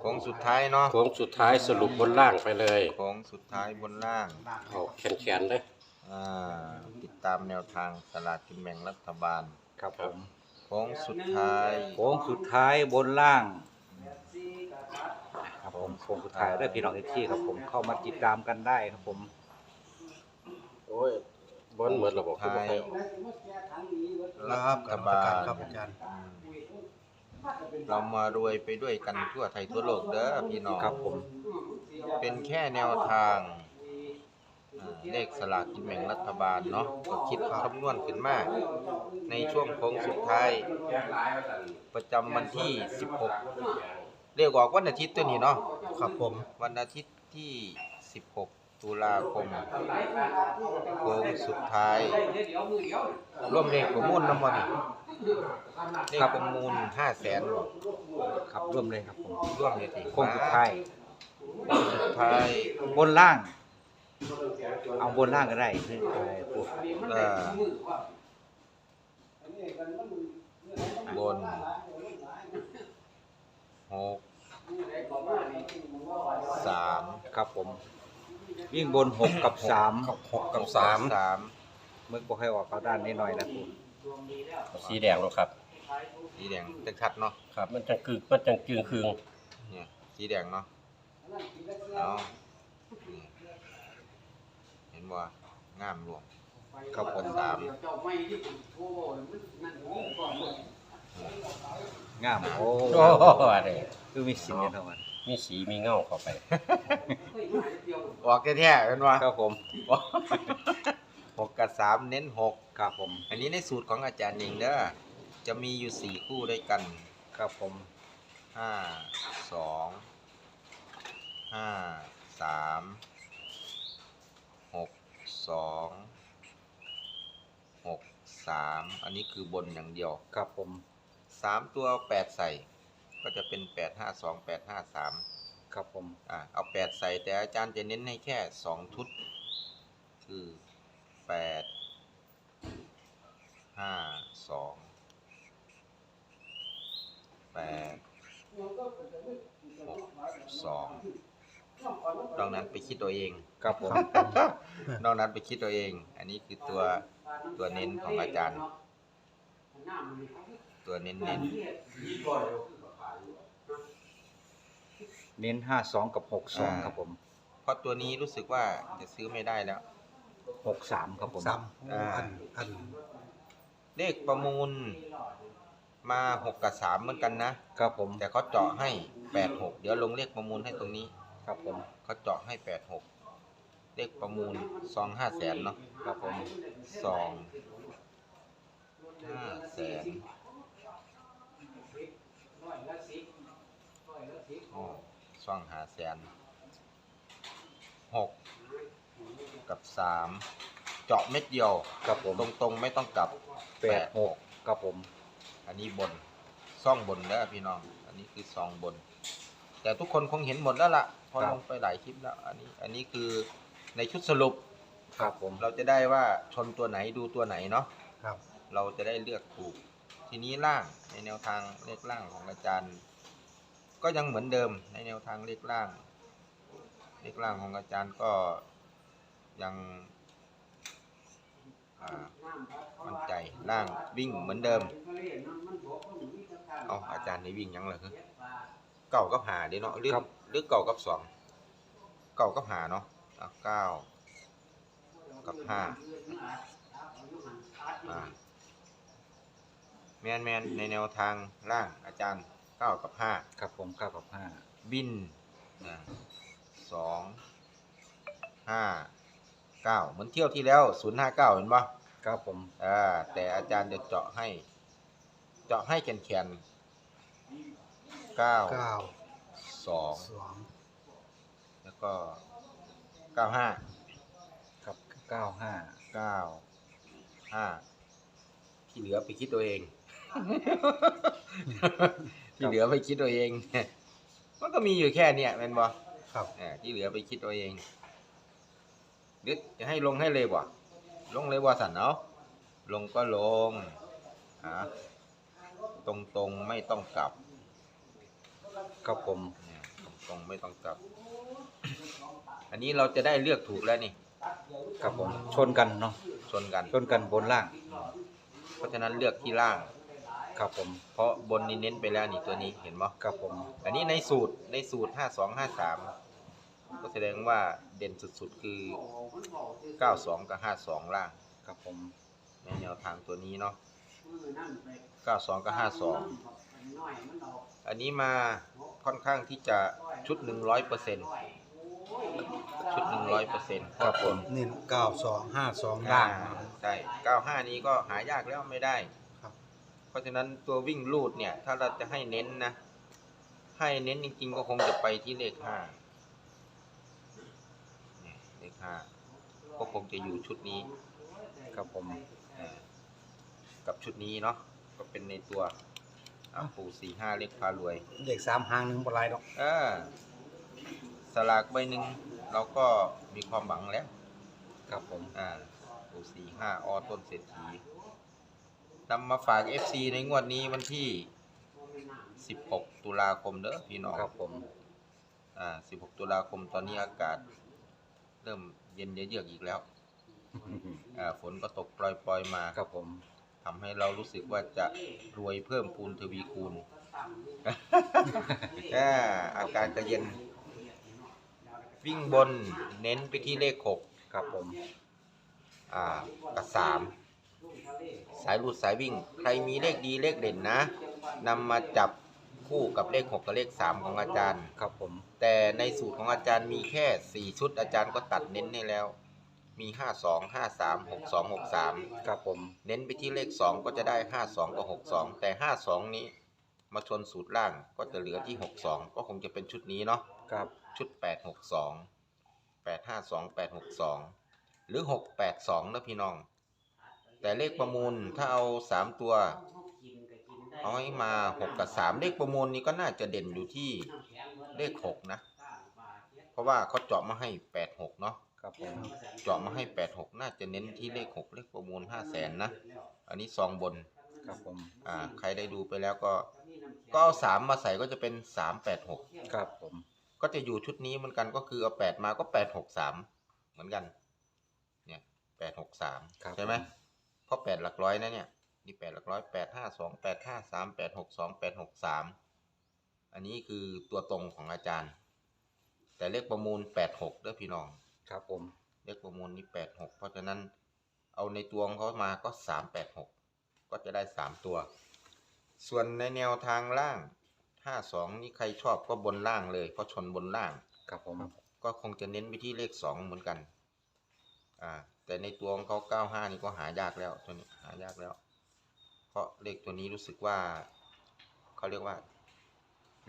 โค้งสุดท้ายเนาะโค้งสุดท้ายสรุปบนล่างไปเลยโค้งสุดท้ายบนล่าง เอาแขนแขนๆเลยอ่าติดตามแนวทางสลากกินแบ่งรัฐบาลครับผมโค้งสุดท้ายโค้งสุดท้ายบนล่าง ครับผมโค้งสุดท้ายได้พี่น้องที่ครับผมเข้ามาติดตามกันได้ครับผม โอ้ย บนเหมือนระบบคือบ่ใครออกรัฐบาลครับอาจารย์อืมเรามารวยไปด้วยกันทั่วไทยทั่วโลกเด้อพี่น้องครับผม เป็นแค่แนวทางอ่าเลขสลากกินแบ่งรัฐบาลเนาะก็คิดคำนวณขึ้นมา ในช่วงโค้งสุดท้าย ประจำวันที่ 16 เรียกออกวันอาทิตย์ตัวนี้เนาะ ครับผม วันอาทิตย์ที่ 16 ตุลาคมโค้งสุดท้ายร่วมเลขประมูลน้ำมันนี่เลขประมูล5แสนครับร่วมเลยครับผมร่วมเลยทีโค้งสุดท้ายสุดท้ายบนล่าง เอาบนล่างก็ได้คืออะไรพูดเอ่อบนหกสามครับผม วิ่งบนหกกับสามหกกับสามสามเมื่อบอกให้ออกเขาด้านนี้หน่อยนะครูสีแดงแล้วครับ สีแดงจะชัดเนาะครับ มันจังคือมันจังจึงคืงเนี่ยสีแดงเนาะเอานี่เห็นบ่งามรวมครับผมสามงามโอ้โอ้อะไรคือมีสิ่งเนี่ยเท่านั้น มีสีมีเงาเข้าไป ออกแท้ๆเป็นว่าครับผม หกกับสามเน้นหกครับผม อันนี้ในสูตรของอาจารย์เองเด้อจะมีอยู่สี่คู่ด้วยกัน ครับผมห้าสองห้าสามหกสองหกสามอันนี้คือบนอย่างเดียว ครับผมสามตัวเอาแปดใส่ ก็จะเป็นแปดห้าสองแปดห้าสามครับผม อ่าเอาแปดใส่แต่อาจารย์จะเน้นให้แค่สองชุด คือแปดห้าสองแปดหกสองนอกนั้นไปคิดตัวเอง ครับผม นอกนั้นไปคิดตัวเอง อันนี้คือตัวตัวเน้นของอาจารย์ ตัวเน้นเน้น เน้นห้าสองกับหกสองครับผมเพราะตัวนี้รู้สึกว่าจะซื้อไม่ได้แล้ว หกสามครับผม ซ้ำโอ้อันอันเลขประมูลมาหกกับสามเหมือนกันนะ ครับผม แต่เขาเจาะให้แปดหกเดี๋ยวลงเลขประมูลให้ตรงนี้ครับผม เขาเจาะให้แปดหกเลขประมูลซองห้าแสนเนาะครับผมซองห้าแสนโอ้ ซองห้าแสนหกกับสามเจาะเม็ดเดียวครับผมตรงๆไม่ต้องกลับแปดหกครับผม อันนี้บนซ่องบนแล้วพี่น้อง อันนี้คือซองบน แต่ทุกคนคงเห็นหมดแล้วล่ะเพอครับลงไปหลายคลิปแล้ว อันนี้อันนี้คือในชุดสรุปครับผมเราจะได้ว่าชนตัวไหนดูตัวไหนเนาะครับ เราจะได้เลือกถูก ทีนี้ล่างในแนวทางเลขล่างของอาจารย์ ก็ยังเหมือนเดิมในแนวทางเลขล่าง เลขล่างของอาจารย์ก็ยังอ่ามั่นใจล่างวิ่งเหมือนเดิม เอาอาจารย์นี่วิ่งยังเหรอคือเก่ากับหาเด้เนาะหรือครับหรือเก่ากับสองเก่ากับหาเนาะอะเก้ากับห้าอ่าแมนแมนในแนวทางล่างอาจารย์เก้ากับห้าครับผมเก้ากับห้าบินนะสองห้าเก้าเหมือนเที่ยวที่แล้วศูนย์ห้าเก้าเห็นปะครับผมอ่าแต่อาจารย์จะเจาะให้ เจาะให้แขนแขนเก้าเก้าสองสองแล้วก็เก้าห้าครับเก้าห้าเก้าห้าที่เหลือไปคิดตัวเอง ที่เหลือไปคิดตัวเองมันก็มีอยู่แค่เนี้ยเป็นบ่ครับอ่าที่เหลือไปคิดตัวเองหรือจะให้ลงให้เลยบ่ลงเลยว่าสันเนาะลงก็ลงอ่าตรงๆไม่ต้องกลับครับผมเนี่ยตรงๆไม่ต้องกลับ อันนี้เราจะได้เลือกถูกแล้วนี่ครับผมชนกันเนาะชนกันชนกันบนล่าง เพราะฉะนั้นเลือกที่ล่าง ครับผม เพราะบนนี้เน้นไปแล้วนี่ตัวนี้เห็นไหมครับผม อันนี้ในสูตรในสูตรห้าสองห้าสามก็แสดงว่าเด่นสุดๆคือเก้าสองกับห้าสองล่างครับผม ในแนวทางตัวนี้เนาะเก้าสองกับห้าสองอันนี้มาค่อนข้างที่จะชุดหนึ่งร้อยเปอร์เซ็นต์ชุดหนึ่งร้อยเปอร์เซ็นต์ครับผมเน้นเก้าสองห้าสองล่างนะใช่เก้าห้านี้ก็หายากแล้วไม่ได้ครับ เพราะฉะนั้นตัววิ่งลูดเนี่ย ถ้าเราจะให้เน้นนะ ให้เน้นจริงๆก็คงจะไปที่เลขห้าเนี่ยเลขห้าก็คงจะอยู่ชุดนี้ครับผมอ่ากับชุดนี้เนาะก็เป็นในตัวอะปูสี่ห้าเลขพารวยเด็กสามหางหนึ่งบหลายดอกเออสลากใบหนึ่งเราก็มีความหวังแล้ว ครับผมอ่าปูสี่ห้าออต้นเศรษฐี นำมาฝาก FC ในงวดนี้วันที่ 16 ตุลาคมเด้อพี่น้องครับผม อ่า 16 ตุลาคมตอนนี้อากาศ เริ่มเย็นเยือกๆอีกแล้ว อ่า ฝนก็ตกปล่อยๆมาครับผมทำให้เรารู้สึกว่าจะรวยเพิ่มพูนทวีคูณ อ่าอากาศจะเย็น วิ่งบนเน้นไปที่เลข6ครับผม อ่ากับสาม สายหลุดสายวิ่ง ใครมีเลขดีเลขเด่นนะนำมาจับคู่กับเลขหกกับเลขสามของอาจารย์ ครับผม แต่ในสูตรของอาจารย์มีแค่สี่ชุดอาจารย์ก็ตัดเน้นให้แล้ว มีห้าสองห้าสามหกสองหกสามครับผม เน้นไปที่เลขสองก็จะได้ห้าสองกับหกสองแต่ห้าสองนี้มาชนสูตรล่างก็จะเหลือที่หกสองก็คงจะเป็นชุดนี้เนาะ ครับ ชุดแปดหกสองแปดห้าสองแปดหกสองหรือหกแปดสองนะพี่น้อง แต่เลขประมูลถ้าเอาสามตัว เอาให้มาหกกับสามเลขประมูลนี้ก็น่าจะเด่นอยู่ที่เลขหกนะ เพราะว่าเขาเจาะมาให้แปดหกเนาะครับผมเจาะมาให้แปดหกน่าจะเน้นที่เลขหกเลขประมูลห้าแสนนะ อันนี้ซองบนครับผมอ่าใครได้ดูไปแล้วก็ ก็เอาสามมาใส่ก็จะเป็นสามแปดหกครับผม ก็จะอยู่ชุดนี้เหมือนกันก็คือเอาแปดมาก็แปดหกสามเหมือนกัน เนี่ยแปดหกสามครับใช่ไหม เพราะแปดหลักร้อยนะเนี่ยนี่แปดหลักร้อยแปดห้าสองแปดห้าสามแปดหกสองแปดหกสามอันนี้คือตัวตรงของอาจารย์ แต่เลขประมูลแปดหกเด้อพี่น้อง ครับผม เลขประมูลนี่แปดหกเพราะฉะนั้นเอาในตัวของเขามาก็สามแปดหกก็จะได้สามตัว ส่วนในแนวทางล่างห้าสองนี่ใครชอบก็บนล่างเลยเพราะชนบนล่าง ครับผม ก็คงจะเน้นไปที่เลขสองเหมือนกัน อ่า แต่ในตัวของเขาเก้าห้านี่ก็หายากแล้วตัวนี้หายากแล้ว เพราะเลขตัวนี้รู้สึกว่าเขาเรียกว่า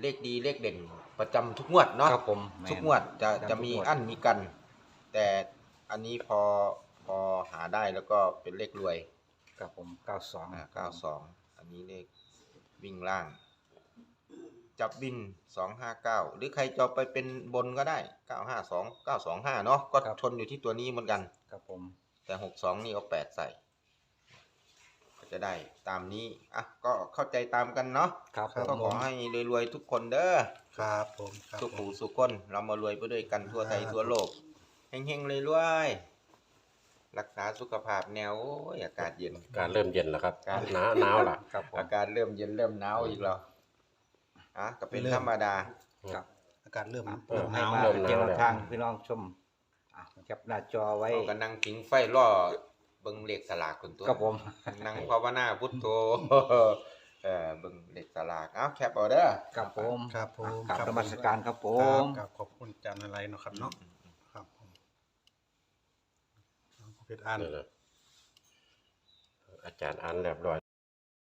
เลขดีเลขเด่นประจำทุกงวดเนาะครับผมแม่นทุกงวดจะประจำจะมีทุกงวดอั้นมีกัน แต่อันนี้พอพอหาได้แล้วก็เป็นเลขรวยครับผมเก้าสองอ่าเก้าสองอันนี้เลขวิ่งล่าง จับบินสองห้าเก้าหรือใครจะเอาไปเป็นบนก็ได้เก้าห้าสองเก้าสองห้าเนาะก็ชนอยู่ที่ตัวนี้เหมือนกัน ครับผม แต่หกสองนี่เอาแปดใส่ ก็จะได้ตามนี้ อะ ก็เข้าใจตามกันเนาะครับครับผก็มขอให้รวยๆทุกคนเด้อครับผมครับสุขผหูมสุขคนเรามารวยไปด้วยกันทั่วไทยทั่วโลกเฮงๆเลยรวยๆรักษาสุขภาพแนวโอ้ยอากาศเย็น การเริ่มเย็นแล้วครับการหนาวหนาวล่ะครับผมอากาศเริ่มเย็นเริ่มหนาวอีกแล้ว อะก็เป็นธรรมดา ครับ อากาศเริ่มอะเริ่มหให้นาวมาเริ่มหนาวเจียงแล้วทางพี่น้องชมอะจับหน้าจอไว้เอากันนั่งผิงไฟล่อเบิ่งเลขสลากคนตัวครับผม นั่งภาวนาพุทโธเออเบิ่งเลขสลากเอ้าแคปเอาเด้อครับผมครับผมกราบนมัสการครับผครับม ครับขอบคุณอาจารย์อะไรเนาะครับเนาะครับผมเอาเพชรอ่านนี่นะอาจารย์อ่านเรียบร้อย